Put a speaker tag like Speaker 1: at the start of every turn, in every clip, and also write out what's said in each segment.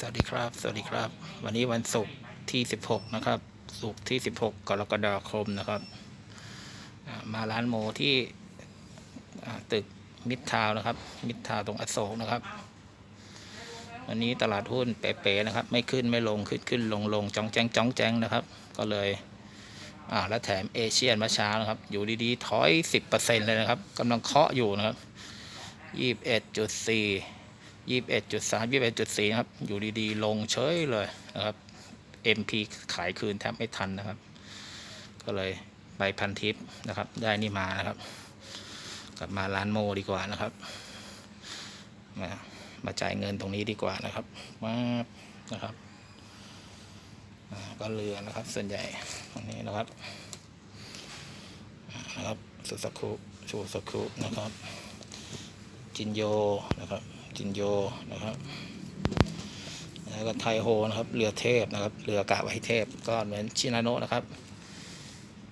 Speaker 1: สวัสดีครับ สวัสดีครับ วันนี้วันศุกร์ที่ 16 นะครับ ศุกร์ที่ 16 กรกฎาคมนะครับ มาร้านโมที่ตึกมิตรทาวนะครับ มิตรทาวตรงอโศกนะครับ วันนี้ตลาดหุ้นเป๋ๆนะครับ ไม่ขึ้นไม่ลงขึ้นขึ้นลงลงจ้องแจ้งจ้องแจ้งนะครับ ก็เลย อ่า แล้วแถมเอเชียนมาช้านะครับ อยู่ดีๆถอย 10%เลยนะครับกำลังเคาะอยู่นะครับ 21.4 ยี่สิบเอ็ดจุดสามยี่สิบเอ็ดจุดสี่นะครับ อยู่ดีๆ ลงเฉยเลยนะครับ MP ขายคืนแทบไม่ทันนะครับ ก็เลยไปพันทิปนะครับ ได้นี่มานะครับ กลับมาร้านโมดีกว่านะครับ มามาจ่ายเงินตรงนี้ดีกว่านะครับมานะครับก็เรือนะครับ ส่วนใหญ่ตรงนี้นะครับนะครับสุสคุชูสคุนะครับ จินโยนะครับ จินโยนะครับแล้วก็ไทโฮนะครับ เรือเทพนะครับ เรือกะไวเทพ ก็เหมือนชินาโนะนะครับ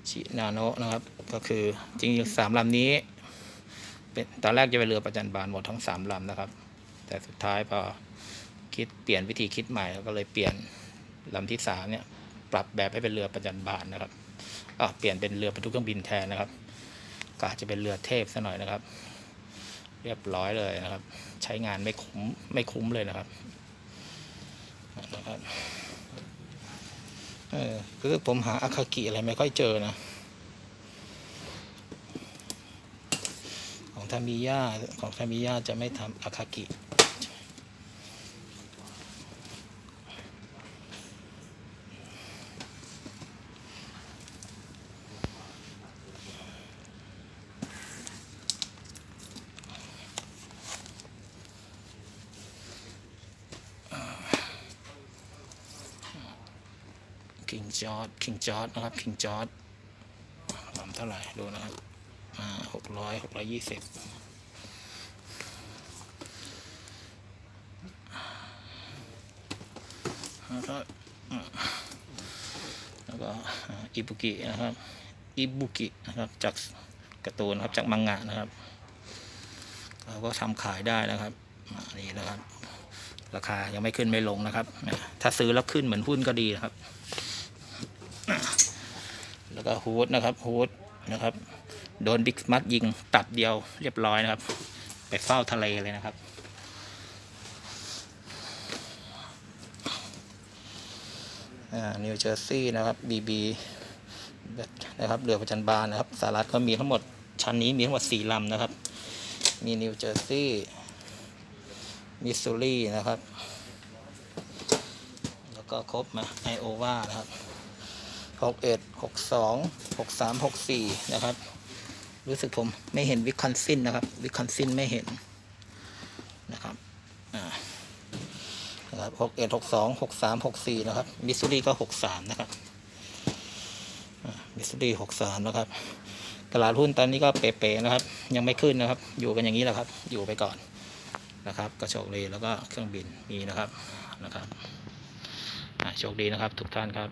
Speaker 1: ชินาโนะนะครับ ก็คือจริงๆสามลำนี้เป็นตอนแรกจะเป็นเรือประจันบานหมดทั้งสามลำนะครับ แต่สุดท้ายพอคิดเปลี่ยนวิธีคิดใหม่ก็เลยเปลี่ยนลำที่สามเนี่ยปรับแบบให้เป็นเรือประจันบานนะครับอะเปลี่ยนเป็นเรือบรรทุกเครื่องบินแทนนะครับกะจะเป็นเรือเทพซะหน่อยนะครับ เรียบร้อยเลยนะครับ ใช้งานไม่คุ้มไม่คุ้มเลยนะครับนะครับเออคือผมหาอาคากิอะไรไม่ค่อยเจอนะ ของทามิยาของทามิยาจะไม่ทำอาคากิ คิงจอร์ดคิงจอร์ดนะครับคิงจอร์ดลำเท่าไหร่ดูนะครับอ่าหกร้อยหกร้อยยี่สิบแล้วก็แล้วก็อิบุกินะครับ อิบุกินะครับ จากการ์ตูนะครับ จากมังงะนะครับ เราก็ทำขายได้นะครับ นี่นะครับ ราคายังไม่ขึ้นไม่ลงนะครับ ถ้าซื้อแล้วขึ้นเหมือนหุ้นก็ดีนะครับ แล้วก็ฮูดนะครับฮูดนะครับ โดนบิ๊กมัดยิงตัดเดียวเรียบร้อยนะครับ ไปเฝ้าทะเลเลยนะครับนิวเจอร์ซีย์นะครับบีบีนะครับเรือประจันบานนะครับสหรัฐก็มีทั้งหมดชั้นนี้มีทั้งหมดสี่ลำนะครับ มีนิวเจอร์ซีย์มิสซูรีนะครับ แล้วก็ครบมาไอโอวานะครับ หกเอ็ดหกสองหกสามหกสี่นะครับ รู้สึกผมไม่เห็นวิคอนซินนะครับ วิคอนซินไม่เห็นนะครับนะครับหกเอ็ดหกสองหกสามหกสี่นะครับ มิสซูรีก็หกสามนะครับมิสซูรีหกสามนะครับ ตลาดหุ้นตอนนี้ก็เป๋ๆนะครับ ยังไม่ขึ้นนะครับ อยู่กันอย่างนี้แหละครับ อยู่ไปก่อนนะครับ กระโชกเลยแล้วก็เครื่องบินมีนะครับนะครับโชคดีนะครับทุกท่านครับ